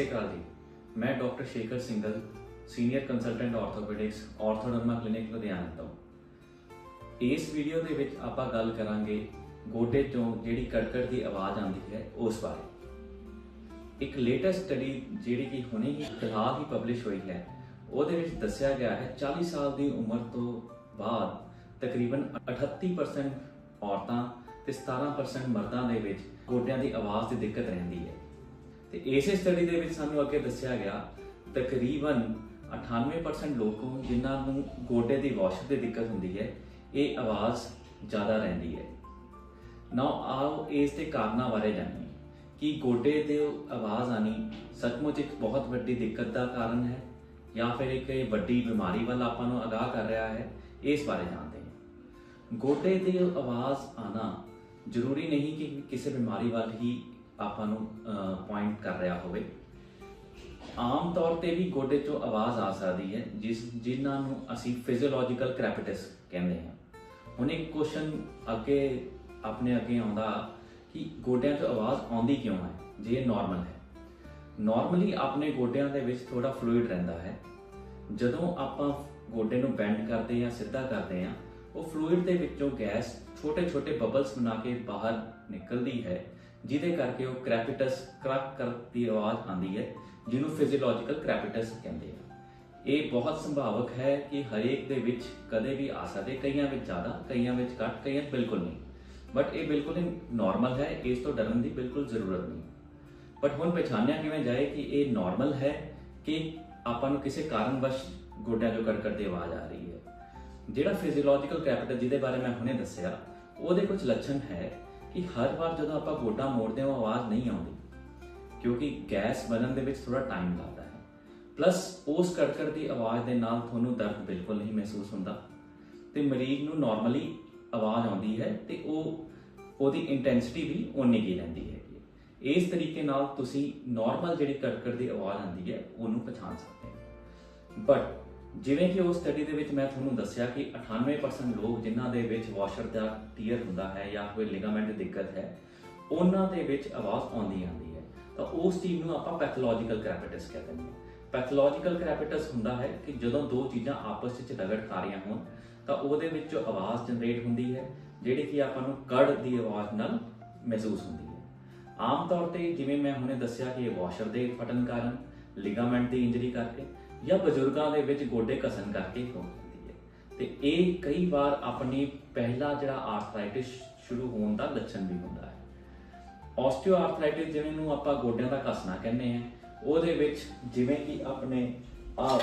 ਸ਼੍ਰੀ ਅਕਾਲ ਜੀ। ਮੈਂ doctor Shekhar Singal, senior consultant orthopaedics, Orthoderma clinic Ludhiana ਤੋਂ। ਇਸ ਵੀਡੀਓ ਦੇ ਵਿੱਚ ਆਪਾਂ ਗੱਲ ਕਰਾਂਗੇ ਗੋਡੇ ਤੋਂ ਜਿਹੜੀ ਕੜਕੜ ਦੀ ਆਵਾਜ਼ ਆਉਂਦੀ ਹੈ, ਉਸ ਬਾਰੇ। ਇੱਕ ਲੇਟੈਸਟ ਸਟੱਡੀ ਜਿਹੜੀ ਕਿ ਹੁਣੇ ਹੀ ਫਿਲਹਾਲ ਹੀ ਪਬਲਿਸ਼ ਹੋਈ ਹੈ, ਉਹਦੇ ਵਿੱਚ ਦੱਸਿਆ ਗਿਆ ਹੈ 40 ਸਾਲ ਦੀ ਉਮਰ ਤੋਂ ਬਾਅਦ ਤਕਰੀਬਨ 38% ਔਰਤਾਂ ਤੇ 17% ਮਰਦਾਂ ਦੇ ਵਿੱਚ ਗੋਡਿਆਂ ਦੀ ਆਵਾਜ਼ ਦੀ ਦਿੱਕਤ ਰਹਿੰਦੀ ਹੈ। ਤੇ ਇਸੇ ਸਟੱਡੀ ਦੇ ਵਿੱਚ ਸਾਨੂੰ ਅੱਗੇ ਦੱਸਿਆ ਗਿਆ, ਤਕਰੀਬਨ 98% ਲੋਕ ਜਿਨ੍ਹਾਂ ਨੂੰ ਗੋਡੇ ਦੀ ਵਾਸ਼ਰ ਦੀ ਦਿੱਕਤ ਹੁੰਦੀ ਹੈ, ਇਹ ਆਵਾਜ਼ ਜ਼ਿਆਦਾ ਰਹਿੰਦੀ ਹੈ। ਨਾ ਆਓ ਇਸ ਦੇ ਕਾਰਨਾਂ ਬਾਰੇ ਜਾਣੀਏ ਕਿ ਗੋਡੇ 'ਤੇ ਆਵਾਜ਼ ਆਣੀ ਸੱਚਮੁੱਚ ਇੱਕ ਬਹੁਤ ਵੱਡੀ ਦਿੱਕਤ ਦਾ ਕਾਰਨ ਹੈ ਜਾਂ ਫਿਰ ਇੱਕ ਵੱਡੀ ਬਿਮਾਰੀ ਵੱਲ ਆਪਾਂ ਨੂੰ ਅਗਾਹ ਕਰ ਰਿਹਾ ਹੈ, ਇਸ ਬਾਰੇ ਜਾਣਦੇ ਹਾਂ। ਗੋਡੇ 'ਤੇ ਆਵਾਜ਼ ਆਣਾ ਜ਼ਰੂਰੀ ਨਹੀਂ ਕਿ ਕਿਸੇ ਬਿਮਾਰੀ ਵੱਲ ਹੀ ਆਪਾਂ ਨੂੰ ਪੁਆਇੰਟ ਕਰ ਰਿਹਾ ਹੋਵੇ। ਆਮ ਤੌਰ ਤੇ ਵੀ ਗੋਡੇ ਤੋਂ ਆਵਾਜ਼ ਆ ਸਕਦੀ ਹੈ, ਜਿਸ, ਜਿਨ੍ਹਾਂ ਨੂੰ ਅਸੀਂ ਫਿਜ਼ੀਓਲੋਜੀਕਲ ਕ੍ਰੈਪਿਟਸ ਕਹਿੰਦੇ ਹਾਂ। ਹੁਣ ਇੱਕ ਕੁਐਸਚਨ ਅੱਗੇ, ਆਪਣੇ ਅੱਗੇ ਆਉਂਦਾ ਕਿ ਗੋਡਿਆਂ ਤੋਂ ਆਵਾਜ਼ ਆਉਂਦੀ ਕਿਉਂ ਹੈ? ਜੇ ਇਹ ਨਾਰਮਲ ਹੈ। ਨਾਰਮਲੀ ਆਪਣੇ ਗੋਡਿਆਂ ਦੇ ਵਿੱਚ ਥੋੜਾ ਫਲੂਇਡ ਰਹਿੰਦਾ ਹੈ। ਜਦੋਂ ਆਪਾਂ ਗੋਡੇ ਨੂੰ ਬੈਂਡ ਕਰਦੇ ਜਾਂ ਸਿੱਧਾ ਕਰਦੇ ਹਾਂ, ਉਹ ਫਲੂਇਡ ਦੇ ਵਿੱਚੋਂ ਗੈਸ ਛੋਟੇ-ਛੋਟੇ ਬਬਲਸ ਬਣਾ ਕੇ ਬਾਹਰ ਨਿਕਲਦੀ ਹੈ। ਜਿਹਦੇ ਕਰਕੇ ਉਹ ਕ੍ਰੈਪਿਟਸ ਕ੍ਰੈਕ ਕਰਦੀ ਆਵਾਜ਼ ਆਉਂਦੀ ਹੈ, ਜਿਹਨੂੰ ਫਿਜ਼ੀਓਲੋਜੀਕਲ ਕ੍ਰੈਪਿਟਸ ਕਹਿੰਦੇ ਆ। ਇਹ ਬਹੁਤ ਸੰਭਾਵਕ ਹੈ ਕਿ ਹਰੇਕ ਦੇ ਵਿੱਚ ਕਦੇ ਵੀ ਆ ਸਕਦੇ, ਕਈਆਂ ਵਿੱਚ ਜ਼ਿਆਦਾ, ਕਈਆਂ ਵਿੱਚ ਘੱਟ, ਕਈਆਂ ਬਿਲਕੁਲ ਨਹੀਂ। ਬਟ ਇਹ ਬਿਲਕੁਲ ਹੀ ਨਾਰਮਲ ਹੈ, ਇਸ ਤੋਂ ਡਰਨ ਦੀ ਬਿਲਕੁਲ ਜ਼ਰੂਰਤ ਨਹੀਂ। ਬਟ ਹੁਣ ਪਛਾਣਿਆ ਕਿਵੇਂ ਜਾਏ ਕਿ ਇਹ ਨਾਰਮਲ ਹੈ ਕਿ ਆਪਾਂ ਨੂੰ ਕਿਸੇ ਕਾਰਨਵਸ਼ ਗੋਡਿਆਂ 'ਚੋਂ ਕੜਕੜ ਦੀ ਆਵਾਜ਼ ਆ ਰਹੀ ਹੈ। ਜਿਹੜਾ ਫਿਜ਼ੀਓਲੋਜੀਕਲ ਕੈਪੀਟਲ ਜਿਹਦੇ ਬਾਰੇ ਮੈਂ ਹੁਣੇ ਦੱਸਿਆ, ਉਹਦੇ ਕੁਝ ਲੱਛਣ ਹੈ। ਕਿ ਹਰ ਵਾਰ ਜਦੋਂ ਆਪਾਂ ਗੋਡਾ ਮੋੜਦੇ ਹਾਂ, ਉਹ ਆਵਾਜ਼ ਨਹੀਂ ਆਉਂਦੀ। ਕਿਉਂਕਿ ਗੈਸ ਬਣਨ ਦੇ ਵਿੱਚ ਥੋੜਾ ਟਾਈਮ ਲੱਗਦਾ ਹੈ। ਪਲੱਸ ਉਸ ਕੜਕੜ ਦੀ ਆਵਾਜ਼ ਦੇ ਨਾਲ ਤੁਹਾਨੂੰ ਦਰਦ ਬਿਲਕੁਲ ਨਹੀਂ ਮਹਿਸੂਸ ਹੁੰਦਾ। ਤੇ ਮਰੀਜ਼ ਨੂੰ ਨਾਰਮਲੀ ਆਵਾਜ਼ ਆਉਂਦੀ ਹੈ ਤੇ ਉਹ, ਉਹਦੀ ਇੰਟੈਂਸਿਟੀ ਵੀ ਓਨੀ ਕੀ ਰਹਿੰਦੀ ਹੈ। ਇਸ ਤਰੀਕੇ ਨਾਲ ਤੁਸੀਂ ਨਾਰਮਲ ਜਿਹੜੀ ਕੜਕੜ ਦੀ ਆਵਾਜ਼ ਆਉਂਦੀ ਹੈ, ਉਹਨੂੰ ਪਛਾਣ ਸਕਦੇ ਹੋ। ਬਟ ਜਿਵੇਂ ਕਿ ਉਸ ਸਟੱਡੀ ਦੇ ਵਿੱਚ ਮੈਂ ਤੁਹਾਨੂੰ ਦੱਸਿਆ ਕਿ 98% ਲੋਕ ਜਿਨ੍ਹਾਂ ਦੇ ਵਿੱਚ ਵਾਸ਼ਰ ਦਾ ਟੀਅਰ ਹੁੰਦਾ ਹੈ ਜਾਂ ਕੋਈ ਲਿਗਾਮੈਂਟ ਦੀ ਦਿੱਕਤ ਹੈ, ਉਹਨਾਂ ਦੇ ਵਿੱਚ ਆਵਾਜ਼ ਆਉਂਦੀ ਆਉਂਦੀ ਹੈ। ਤਾਂ ਉਸ ਚੀਜ਼ ਨੂੰ ਆਪਾਂ ਪੈਥੋਲੋਜੀਕਲ ਕ੍ਰੈਪਿਟਸ ਕਹਿੰਦੇ ਹਾਂ। ਪੈਥੋਲੋਜੀਕਲ ਕ੍ਰੈਪਿਟਸ ਹੁੰਦਾ ਹੈ ਕਿ ਜਦੋਂ ਦੋ ਚੀਜ਼ਾਂ ਆਪਸ ਵਿੱਚ ਰਗੜ ਖਾ ਰਹੀਆਂ ਹੋਣ, ਤਾਂ ਉਹਦੇ ਵਿੱਚ ਆਵਾਜ਼ ਜਨਰੇਟ ਹੁੰਦੀ ਹੈ, ਜਿਹੜੀ ਕਿ ਆਪਾਂ ਨੂੰ ਕੜ ਦੀ ਆਵਾਜ਼ ਨਾਲ ਮਹਿਸੂਸ ਹੁੰਦੀ ਹੈ। ਆਮ ਤੌਰ ਤੇ ਜਿਵੇਂ ਮੈਂ ਹੁਣੇ ਦੱਸਿਆ ਕਿ ਵਾਸ਼ਰ ਦੇ ਫਟਣ ਕਾਰਨ ਲਿਗਾਮੈਂਟ ਦੀ ਇੰਜਰੀ ਕਰਕੇ ਜਾਂ ਬਜ਼ੁਰਗਾਂ ਦੇ ਵਿੱਚ ਗੋਡੇ ਘਸਣ ਕਰਕੇ ਹੋ ਜਾਂਦੀ ਹੈ। ਤੇ ਇਹ ਕਈ ਵਾਰ ਆਪਣੀ ਪਹਿਲਾ ਜਿਹੜਾ ਆਰਥਰਾਈਟਿਸ ਸ਼ੁਰੂ ਹੋਣ ਦਾ ਲੱਛਣ ਵੀ ਹੁੰਦਾ ਹੈ। ਆਸਟੀਓਆਰਥਰਾਈਟਿਸ ਜਿਵੇਂ ਨੂੰ ਆਪਾਂ ਗੋਡਿਆਂ ਦਾ ਘਸਣਾ ਕਹਿੰਦੇ ਆ ਉਹਦੇ ਵਿੱਚ ਜਿਵੇਂ ਕਿ ਆਪਣੇ ਆ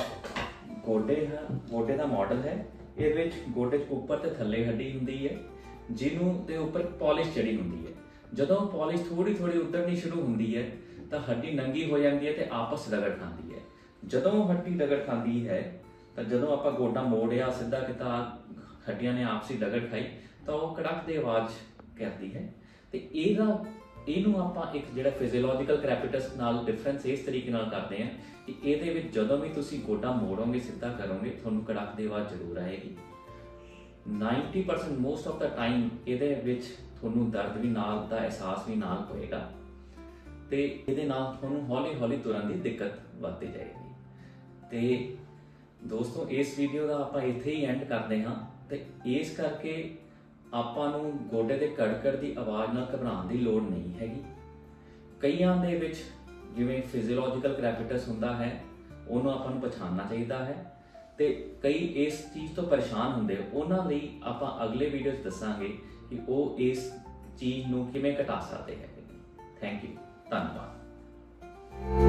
ਗੋਡੇ ਹੈ, ਗੋਡੇ ਦਾ ਮਾਡਲ ਹੈ, ਇਹਦੇ ਵਿੱਚ ਗੋਡੇ ਦੇ ਉੱਪਰ ਤੇ ਥੱਲੇ ਹੱਡੀ ਹੁੰਦੀ ਹੈ, ਜਿਹਨੂੰ ਦੇ ਉੱਪਰ ਪਾਲਿਸ਼ ਚੜੀ ਹੁੰਦੀ ਹੈ। ਜਦੋਂ ਪਾਲਿਸ਼ ਥੋੜੀ ਥੋੜੀ ਉਤਰਨੀ ਸ਼ੁਰੂ ਹੁੰਦੀ ਹੈ, ਤਾਂ ਹੱਡੀ ਨੰਗੀ ਹੋ ਜਾਂਦੀ ਹੈ ਤੇ ਆਪਸ ਰਗੜ ਖਾਂਦੀ ਹੈ। ਜਦੋਂ ਹੱਡੀ ਰਗੜ ਖਾਂਦੀ ਹੈ, ਤਾਂ ਜਦੋਂ ਆਪਾਂ ਗੋਡਾ ਮੋੜਿਆ, ਸਿੱਧਾ ਕੀਤਾ ਹੱਡੀਆਂ ਨੇ ਆਪਸੀ ਰਗੜ ਖਾਈ, ਤਾਂ ਉਹ ਕੜਕ ਦੀ ਆਵਾਜ਼ ਕਰਦੀ ਹੈ। ਤੇ ਇਹਦਾ, ਇਹਨੂੰ ਆਪਾਂ ਇੱਕ ਜਿਹੜਾ ਫਿਜ਼ੀਓਲੋਜੀਕਲ ਕ੍ਰੈਪਿਟਸ ਨਾਲ ਡਿਫਰੈਂਸ ਇਸ ਤਰੀਕੇ ਨਾਲ ਕਰਦੇ ਹਾਂ ਕਿ ਇਹਦੇ ਵਿੱਚ ਜਦੋਂ ਵੀ ਤੁਸੀਂ ਗੋਡਾ ਮੋੜੋਗੇ, ਸਿੱਧਾ ਕਰੋਗੇ, ਤੁਹਾਨੂੰ ਕੜਕ ਦੀ ਆਵਾਜ਼ ਜ਼ਰੂਰ ਆਏਗੀ। 90% ਮੋਸਟ ਆਫ ਦਾ ਟਾਈਮ ਇਹਦੇ ਵਿੱਚ ਤੁਹਾਨੂੰ ਦਰਦ ਵੀ ਨਾਲ ਦਾ ਅਹਿਸਾਸ ਵੀ ਨਾਲ ਹੋਏਗਾ। ਤੇ ਇਹਦੇ ਨਾਲ ਤੁਹਾਨੂੰ ਹੌਲੀ-ਹੌਲੀ ਤੁਰਨ ਦੀ ਦਿੱਕਤ ਵੱਧਦੀ ਜਾਏਗੀ। ਤੇ ਦੋਸਤੋ, ਇਸ ਵੀਡੀਓ ਦਾ ਆਪਾਂ ਇੱਥੇ ਹੀ ਐਂਡ ਕਰਦੇ ਹਾਂ ਤੇ ਇਸ ਕਰਕੇ ਆਪਾਂ ਨੂੰ ਗੋਡੇ ਦੇ ਕੜਕੜ ਦੀ ਆਵਾਜ਼ ਨਾਲ ਘਬਰਾਉਣ ਦੀ ਲੋੜ ਨਹੀਂ ਹੈਗੀ। ਕਈਆਂ ਦੇ ਵਿੱਚ ਜਿਵੇਂ ਫਿਜ਼ੀਓਲੋਜੀਕਲ ਕ੍ਰੈਪਿਟਸ ਹੁੰਦਾ ਹੈ, ਉਹਨੂੰ ਆਪਾਂ ਨੂੰ ਪਛਾਣਨਾ ਚਾਹੀਦਾ ਹੈ ਤੇ ਕਈ ਇਸ ਚੀਜ਼ ਤੋਂ ਪਰੇਸ਼ਾਨ ਹੁੰਦੇ ਉਹਨਾਂ ਲਈ ਆਪਾਂ ਅਗਲੇ ਵੀਡੀਓ 'ਚ ਦੱਸਾਂਗੇ ਕਿ ਉਹ ਇਸ ਚੀਜ਼ ਨੂੰ ਕਿਵੇਂ ਘਟਾ ਸਕਦੇ ਹੈ ਥੈਂਕ ਯੂ ਧੰਨਵਾਦ।